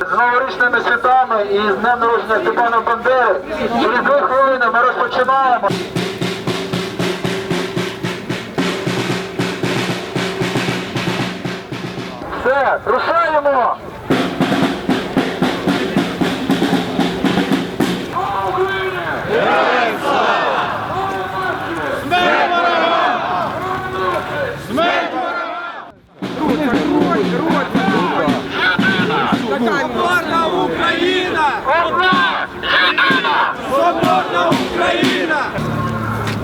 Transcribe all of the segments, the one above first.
З новорічними святами і з днем народження Степана Бандери. Через дві хвилини ми розпочинаємо. Все, рушаємо! Соборна Україна! Одна! Єдина! Соборна Україна!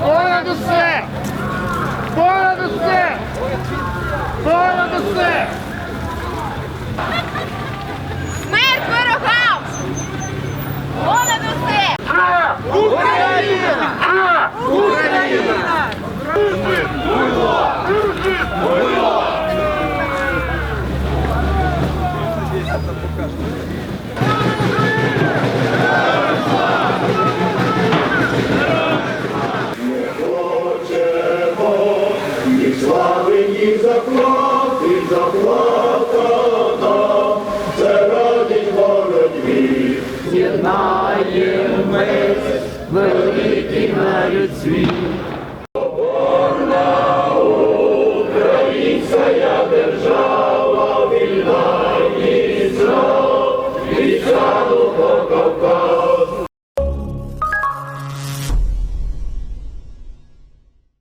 Понад усе! Понад усе! Понад усе! Смерть ворогам! Понад усе! Це! Україна! Це! Україна! Ні слави, ні заплати, заплата Ко-ко-ко